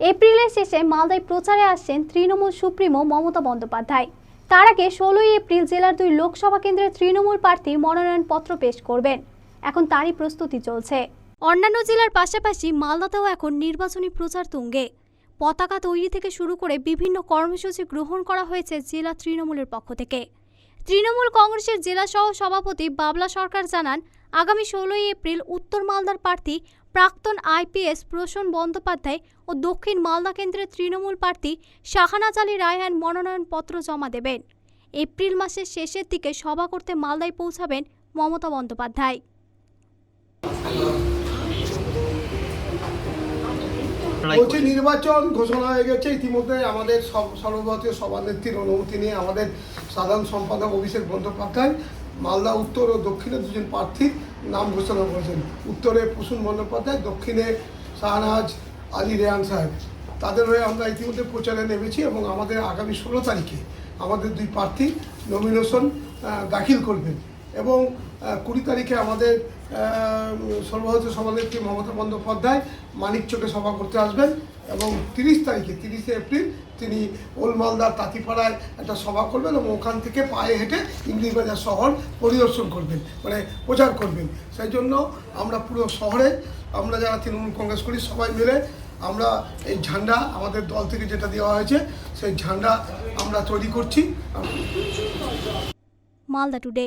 এপ্রিলের শেষে মালদায় প্রচারে আসছেন তৃণমূল সুপ্রিমো মমতা বন্দ্যোপাধ্যায়। তার আগে ষোলোই এপ্রিল জেলার দুই লোকসভা কেন্দ্রের তৃণমূল প্রার্থী মনোনয়নপত্র পেশ করবেন। এখন তারই প্রস্তুতি চলছে। অন্যান্য জেলার পাশাপাশি মালদাতেও এখন নির্বাচনী প্রচার তুঙ্গে। পতাকা তৈরি থেকে শুরু করে বিভিন্ন কর্মসূচি গ্রহণ করা হয়েছে জেলা তৃণমূলের পক্ষ থেকে। তৃণমূল কংগ্রেসের জেলা সহ সভাপতি বাবলা সরকার জানান, আগামী ষোলোই এপ্রিল উত্তর মালদার প্রার্থী প্রাক্তন আইপিএস প্রসূন বন্দ্যোপাধ্যায় ও দক্ষিণ মালদা কেন্দ্রের তৃণমূল প্রার্থী শাহানাজ আলী রায়হান মনোনয়নপত্র জমা দেবেন। এপ্রিল মাসের শেষের দিকে সভা করতে মালদায় পৌঁছাবেন মমতা বন্দ্যোপাধ্যায়। বলছি নির্বাচন ঘোষণা হয়ে গেছে ইতিমধ্যে আমাদের সব সর্বভারতীয় সভানেত্রীর অনুমতি নিয়ে আমাদের সাধারণ সম্পাদক অভিষেক বন্দ্যোপাধ্যায় মালদা উত্তর ও দক্ষিণে দুজন প্রার্থীর নাম ঘোষণা করেছেন। উত্তরে প্রসূন বন্দ্যোপাধ্যায় দক্ষিণে শাহনাজ আলী রেহান সাহেব। তাদের হয়ে আমরা ইতিমধ্যে প্রচারে নেমেছি এবং আমাদের আগামী ষোলো তারিখে আমাদের দুই প্রার্থী নমিনেশন দাখিল করবেন। এবং কুড়ি তারিখে আমাদের সর্বভারতীয় সভানেত্রী মমতা বন্দ্যোপাধ্যায় মানিকচকে সভা করতে আসবেন এবং তিরিশ তারিখে, তিরিশে এপ্রিল তিনি ওল মালদার তাঁতিপাড়ায় একটা সভা করবেন এবং ওখান থেকে পায়ে হেঁটে ইংলিশ বাজার শহর পরিদর্শন করবেন মানে প্রচার করবেন। সেই জন্য আমরা পুরো শহরে, আমরা যারা তৃণমূল কংগ্রেস করি সবাই মিলে আমরা এই ঝান্ডা আমাদের দল থেকে যেটা দেওয়া হয়েছে, সেই ঝান্ডা আমরা তৈরি করছি। মালদা টুডে।